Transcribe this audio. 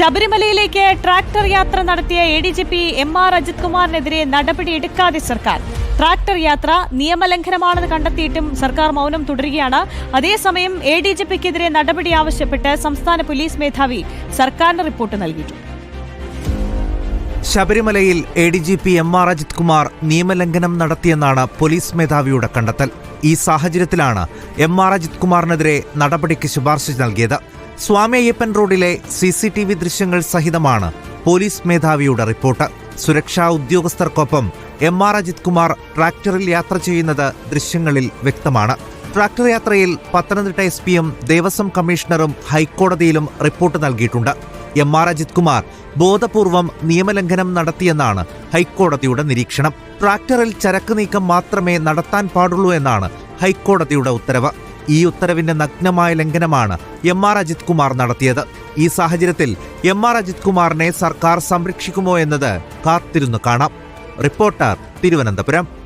ശബരിമലയിലേക്ക് ട്രാക്ടർ യാത്ര നടത്തിയ A D G P M R Ajith കുമാറിനെതിരെ നടപടിയെടുക്കാതെ സർക്കാർ. ട്രാക്ടർ യാത്ര നിയമലംഘനമാണെന്ന് കണ്ടെത്തിയിട്ടും സർക്കാർ മൗനം തുടരുകയാണ്. അതേസമയം എ ഡി ജി പിക്കെതിരെ നടപടി ആവശ്യപ്പെട്ട് സംസ്ഥാന പോലീസ് മേധാവി സർക്കാരിന് റിപ്പോർട്ട് നൽകിയിട്ടുണ്ട്. ശബരിമലയിൽ A D G P M R Ajith Kumar നിയമലംഘനം നടത്തിയെന്നാണ് പോലീസ് മേധാവിയുടെ കണ്ടെത്തൽ. ഈ സാഹചര്യത്തിലാണ് എം ആർ അജിത് കുമാറിനെതിരെ നടപടിക്ക് ശുപാർശ നൽകിയത്. സ്വാമി അയ്യപ്പൻ റോഡിലെ സി സി ടി വി ദൃശ്യങ്ങൾ സഹിതമാണ് പോലീസ് മേധാവിയുടെ റിപ്പോർട്ട്. സുരക്ഷാ ഉദ്യോഗസ്ഥർക്കൊപ്പം എം ആർ അജിത് കുമാർ ട്രാക്ടറിൽ യാത്ര ചെയ്യുന്നത് ദൃശ്യങ്ങളിൽ വ്യക്തമാണ്. ട്രാക്ടർ യാത്രയിൽ പത്തനംതിട്ട എസ് പിയും ദേവസ്വം കമ്മീഷണറും ഹൈക്കോടതിയിലും റിപ്പോർട്ട് നൽകിയിട്ടുണ്ട്. എം ആർ അജിത് കുമാർ ബോധപൂർവം നിയമലംഘനം നടത്തിയെന്നാണ് ഹൈക്കോടതിയുടെ നിരീക്ഷണം. ട്രാക്ടറിൽ ചരക്ക് നീക്കം മാത്രമേ നടത്താൻ പാടുള്ളൂ എന്നാണ് ഹൈക്കോടതിയുടെ ഉത്തരവ്. ഈ ഉത്തരവിന്റെ നഗ്നമായ ലംഘനമാണ് എം ആർ അജിത് കുമാർ നടത്തിയത്. ഈ സാഹചര്യത്തിൽ എം ആർ അജിത് കുമാറിനെ സർക്കാർ സംരക്ഷിക്കുമോ എന്നത് കാത്തിരുന്നു കാണാം. റിപ്പോർട്ടർ തിരുവനന്തപുരം.